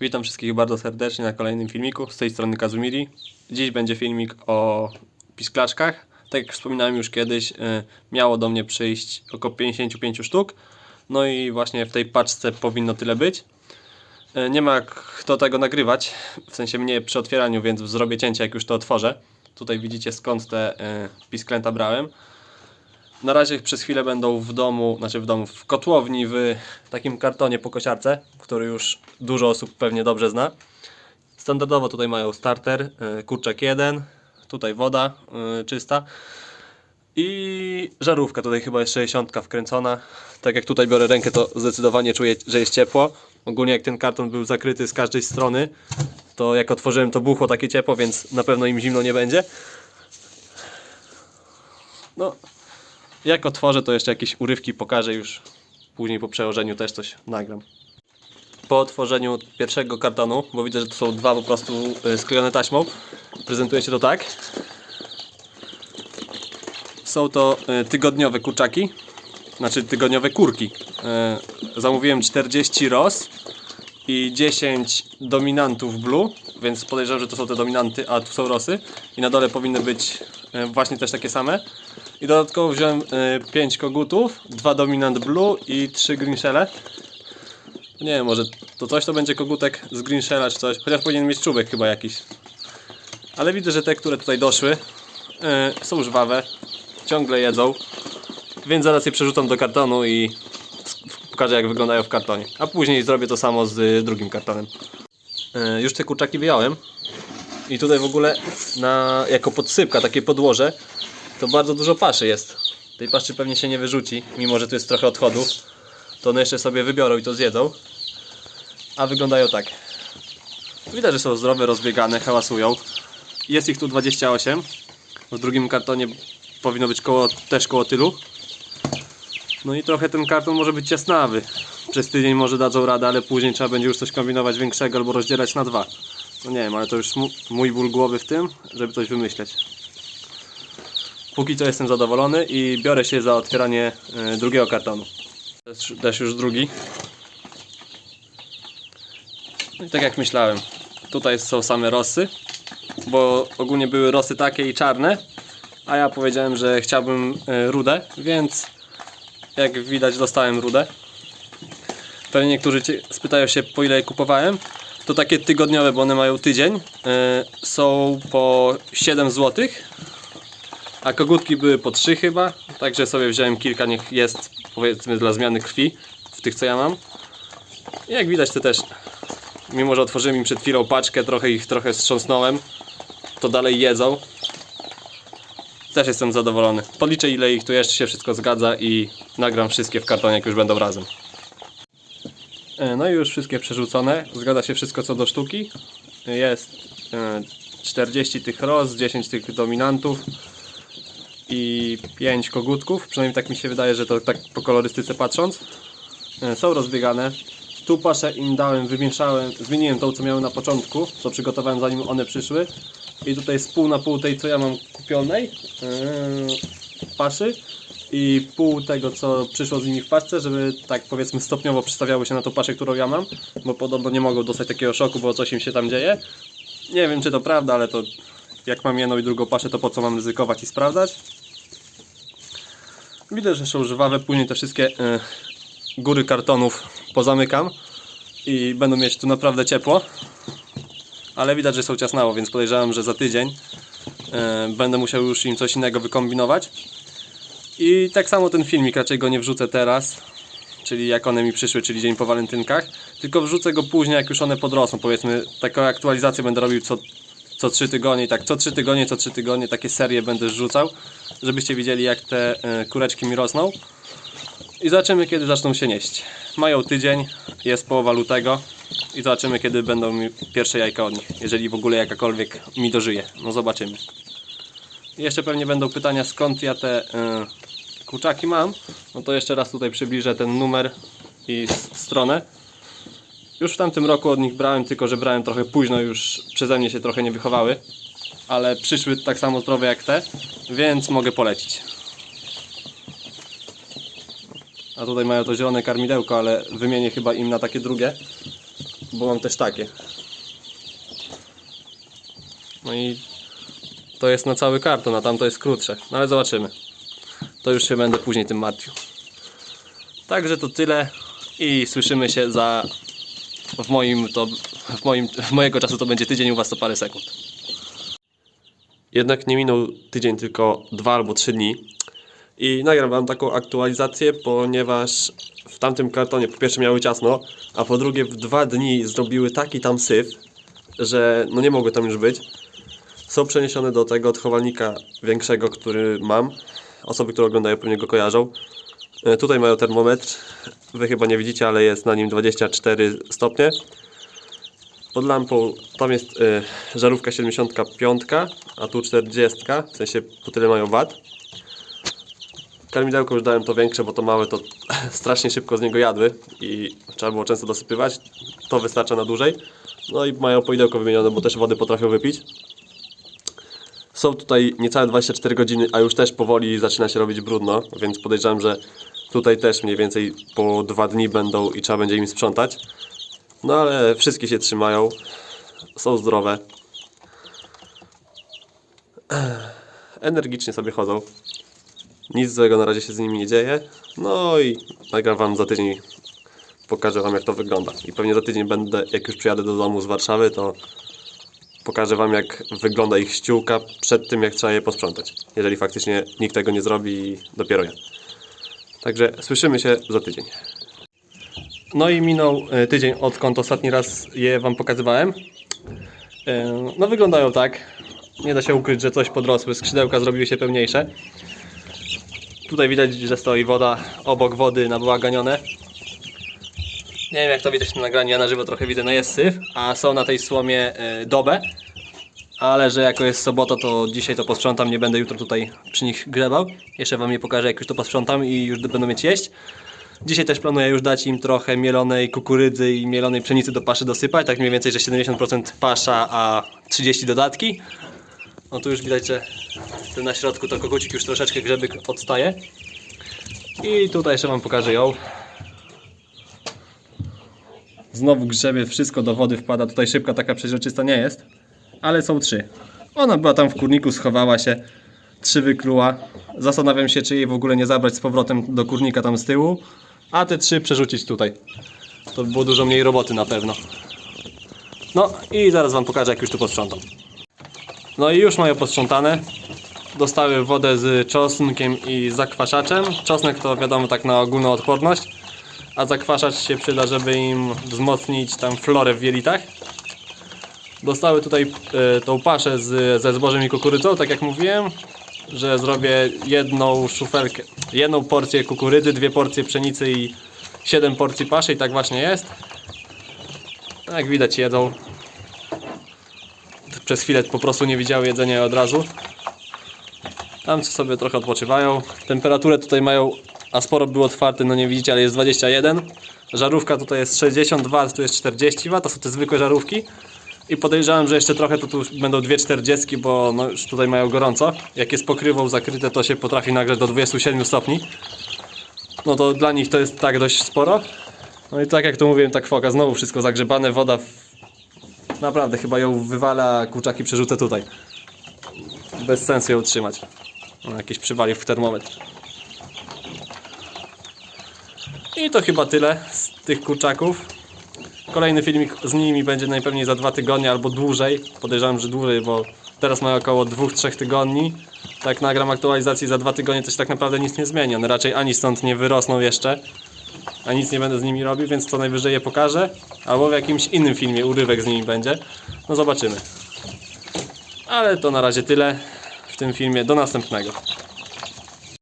Witam wszystkich bardzo serdecznie na kolejnym filmiku. Z tej strony Kazumiri. Dziś będzie filmik o pisklaczkach. Tak jak wspominałem już kiedyś, y, miało do mnie przyjść około 55 sztuk. No i właśnie w tej paczce powinno tyle być. Y, Nie ma kto tego nagrywać, w sensie mnie przy otwieraniu, więc zrobię cięcie jak już to otworzę. Tutaj widzicie skąd te y, pisklęta brałem. Na razie przez chwilę będą w domu, znaczy w domu, w kotłowni w takim kartonie po kosiarce, który już dużo osób pewnie dobrze zna. Standardowo tutaj mają starter, y, kurczak 1, tutaj woda y, czysta i żarówka, tutaj chyba jest 60 wkręcona. Tak jak tutaj biorę rękę, to zdecydowanie czuję, że jest ciepło. Ogólnie jak ten karton był zakryty z każdej strony, to jak otworzyłem to buchło takie ciepło, więc na pewno im zimno nie będzie. No, jak otworzę, to jeszcze jakieś urywki pokażę już. Później po przełożeniu też coś nagram. Po otworzeniu pierwszego kartonu, bo widzę, że to są dwa po prostu y, sklejone taśmą, prezentuje się to tak. Są to y, tygodniowe kurczaki, znaczy tygodniowe kurki. Y, Zamówiłem 40 ros i 10 dominantów blue, więc podejrzewam, że to są te dominanty, a tu są rosy. I na dole powinny być właśnie też takie same. I dodatkowo wziąłem 5 kogutów, 2 dominant blue i 3 greenshelle. Nie wiem, może to coś to będzie kogutek z greenshella czy coś, chociaż powinien mieć czubek chyba jakiś. Ale widzę, że te, które tutaj doszły yy, są żwawe, ciągle jedzą, więc zaraz je przerzucam do kartonu i pokażę jak wyglądają w kartonie. A później zrobię to samo z y, drugim kartonem. Yy, już te kurczaki wyjąłem i tutaj w ogóle na, jako podsypka, takie podłoże, to bardzo dużo paszy jest. Tej paszy pewnie się nie wyrzuci, mimo że tu jest trochę odchodów. To one jeszcze sobie wybiorą i to zjedzą. A wyglądają tak. Widać, że są zdrowe, rozbiegane, hałasują. Jest ich tu 28. W drugim kartonie powinno być koło, też koło tylu. No i trochę ten karton może być ciasnawy. Przez tydzień może dadzą radę, ale później trzeba będzie już coś kombinować większego albo rozdzielać na dwa. No nie wiem, ale to już mój ból głowy w tym, żeby coś wymyśleć. Póki co jestem zadowolony i biorę się za otwieranie e, drugiego kartonu. Też, też już drugi. No i tak jak myślałem, tutaj są same rosy, bo ogólnie były rosy takie i czarne, a ja powiedziałem, że chciałbym e, rudę, więc jak widać dostałem rudę. Pewnie niektórzy spytają się po ile je kupowałem. To takie tygodniowe, bo one mają tydzień. e, Są po 7 zł. A kogutki były po 3 chyba. Także sobie wziąłem kilka, niech jest powiedzmy dla zmiany krwi w tych co ja mam. I jak widać to też, mimo że otworzyłem im przed chwilą paczkę, trochę ich trochę strząsnąłem, to dalej jedzą. Też jestem zadowolony. Policzę ile ich tu jeszcze się wszystko zgadza i nagram wszystkie w kartonie jak już będą razem. E, No i już wszystkie przerzucone. Zgadza się wszystko co do sztuki. Jest e, 40 tych roz, 10 tych dominantów i 5 kogutków. Przynajmniej tak mi się wydaje, że to tak po kolorystyce patrząc. E, Są rozbiegane. Tu paszę im dałem, wymieszałem, zmieniłem tą co miałem na początku, co przygotowałem zanim one przyszły. I tutaj jest pół na pół tej co ja mam kupionej yy, paszy i pół tego co przyszło z nimi w paczce, żeby tak powiedzmy stopniowo przystawiały się na tą paszę, którą ja mam, bo podobno nie mogą dostać takiego szoku, bo coś im się tam dzieje. Nie wiem czy to prawda, ale to jak mam jedną i drugą paszę, to po co mam ryzykować i sprawdzać. Widzę, że są żwawe, później te wszystkie e, góry kartonów pozamykam i będą mieć tu naprawdę ciepło. Ale widać, że są ciasnało, więc podejrzewam, że za tydzień e, będę musiał już im coś innego wykombinować. I tak samo ten filmik, raczej go nie wrzucę teraz, czyli jak one mi przyszły, czyli dzień po walentynkach, tylko wrzucę go później, jak już one podrosną. Powiedzmy, taką aktualizację będę robił co, co 3 tygodnie tak co 3 tygodnie, co 3 tygodnie takie serie będę rzucał, żebyście widzieli jak te e, kureczki mi rosną. I zobaczymy kiedy zaczną się nieść. Mają tydzień, jest połowa lutego i zobaczymy kiedy będą mi pierwsze jajka od nich, jeżeli w ogóle jakakolwiek mi dożyje. No zobaczymy. I jeszcze pewnie będą pytania skąd ja te e, kurczaki mam. No to jeszcze raz tutaj przybliżę ten numer i stronę. Już w tamtym roku od nich brałem, tylko że brałem trochę późno, już przeze mnie się trochę nie wychowały. Ale przyszły tak samo zdrowe jak te, więc mogę polecić. A tutaj mają to zielone karmidełko, ale wymienię chyba im na takie drugie. bo mam też takie. No i to jest na cały karton, a tamto jest krótsze. No ale zobaczymy. To już się będę później tym martwił. Także to tyle i słyszymy się za w moim to w moim w mojego czasu to będzie tydzień u was to parę sekund. Jednak nie minął tydzień, tylko dwa albo trzy dni. I nagram wam taką aktualizację, ponieważ w tamtym kartonie po pierwsze miały ciasno, a po drugie w dwa dni zrobiły taki tam syf, że no nie mogły tam już być. Są przeniesione do tego odchowalnika większego, który mam. Osoby, które oglądają pewnie go kojarzą. E, Tutaj mają termometr. Wy chyba nie widzicie, ale jest na nim 24 stopnie. Pod lampą tam jest y, żarówka 75, a tu 40, w sensie po tyle mają wat. Karmidełko już dałem to większe, bo to małe to strasznie szybko z niego jadły i trzeba było często dosypywać. To wystarcza na dłużej. No i mają poidełko wymienione, bo też wody potrafią wypić. Są tutaj niecałe 24 godziny, a już też powoli zaczyna się robić brudno, więc podejrzewam, że tutaj też mniej więcej po dwa dni będą i trzeba będzie im sprzątać. No ale wszystkie się trzymają, są zdrowe. Energicznie sobie chodzą. Nic złego na razie się z nimi nie dzieje. No i nagram wam za tydzień, pokażę wam jak to wygląda. I pewnie za tydzień będę, jak już przyjadę do domu z Warszawy, to pokażę wam jak wygląda ich ściółka przed tym jak trzeba je posprzątać. Jeżeli faktycznie nikt tego nie zrobi, dopiero ja. Także słyszymy się za tydzień. No i minął e, tydzień odkąd ostatni raz je wam pokazywałem. E, No wyglądają tak. Nie da się ukryć, że coś podrosły. Skrzydełka zrobiły się pełniejsze. Tutaj widać, że stoi woda obok wody na bałaganione. Nie wiem jak to widać na nagraniu, ja na żywo trochę widzę, no jest syf, a są na tej słomie e, dobę. Ale że jako jest sobota, to dzisiaj to posprzątam, nie będę jutro tutaj przy nich grzebał. Jeszcze wam je pokażę, jak już to posprzątam i już będą mieć jeść. Dzisiaj też planuję już dać im trochę mielonej kukurydzy i mielonej pszenicy do paszy dosypać, tak mniej więcej, że 70% pasza, a 30 dodatki. No tu już widać, że ten na środku to kogucik już troszeczkę grzebyk odstaje. I tutaj jeszcze wam pokażę ją. Znowu grzebie, wszystko do wody wpada, tutaj szybka taka przeźroczysta nie jest, ale są trzy. Ona była tam w kurniku, schowała się, trzy wykluła. Zastanawiam się, czy jej w ogóle nie zabrać z powrotem do kurnika tam z tyłu, a te trzy przerzucić tutaj. To by było dużo mniej roboty na pewno. No i zaraz wam pokażę, jak już tu posprzątam. No i już mają posprzątane. Dostały wodę z czosnkiem i zakwaszaczem. Czosnek to wiadomo tak na ogólną odporność, a zakwaszacz się przyda, żeby im wzmocnić tam florę w jelitach. Dostały tutaj e, tą paszę z, ze zbożem i kukurydzą, tak jak mówiłem, że zrobię jedną szufelkę, jedną porcję kukurydzy, dwie porcje pszenicy i siedem porcji paszy i tak właśnie jest. Jak widać jedzą. Przez chwilę po prostu nie widziały jedzenia od razu. Tam sobie trochę odpoczywają. Temperaturę tutaj mają, a sporo było otwarte, no nie widzicie, ale jest 21. Żarówka tutaj jest 62, tu jest 40 W, to są te zwykłe żarówki. I podejrzewam, że jeszcze trochę to tu będą dwie 40, bo no już tutaj mają gorąco. Jak jest pokrywą zakryte, to się potrafi nagrzać do 27 stopni. No to dla nich to jest tak dość sporo. No i tak jak to mówiłem, tak foka, znowu wszystko zagrzebane, woda. Naprawdę chyba ją wywala, kurczaki przerzucę tutaj. Bez sensu ją trzymać. No, jakieś przywali w termometr. I to chyba tyle z tych kurczaków. Kolejny filmik z nimi będzie najpewniej za dwa tygodnie albo dłużej. Podejrzewam, że dłużej, bo teraz mają około 2-3 tygodni. Tak nagram aktualizacji za dwa tygodnie, się tak naprawdę nic nie zmieni. One raczej ani stąd nie wyrosną jeszcze, a nic nie będę z nimi robił, więc co najwyżej je pokażę. Albo w jakimś innym filmie urywek z nimi będzie. No zobaczymy. Ale to na razie tyle w tym filmie. Do następnego.